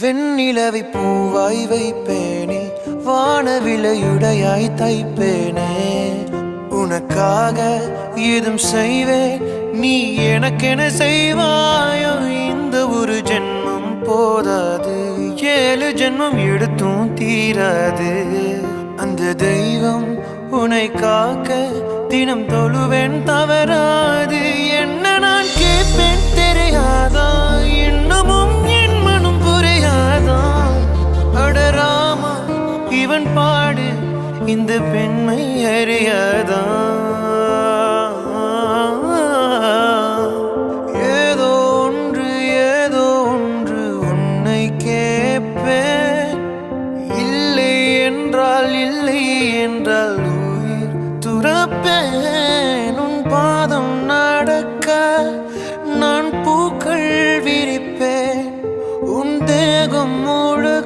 வெண்ணிலவை பூவாய் வைப்பேனே வானவிலையுடையாய் தைப்பேனே. உனக்காக ஏதும் செய்வேன் நீ எனக்கென செய்வாயோ இந்த ஒரு ஜென்மம் போதாது ஏழு ஜென்மம் எடுத்தும் தீராது. அந்த தெய்வம் உனை காக்க தினம் தொழுவேன் தவறா இவன் பாடு இந்த பெண்மை அறியாதா? ஏதோ ஒன்று ஏதோ ஒன்று உன்னை கேட்பேன். இல்லை என்றால் இல்லை என்றால் உயிர் துறப்பேன். உன் பாதம் நடக்க நான் பூக்கள் விரிப்பேன். உன் தேகம் முழு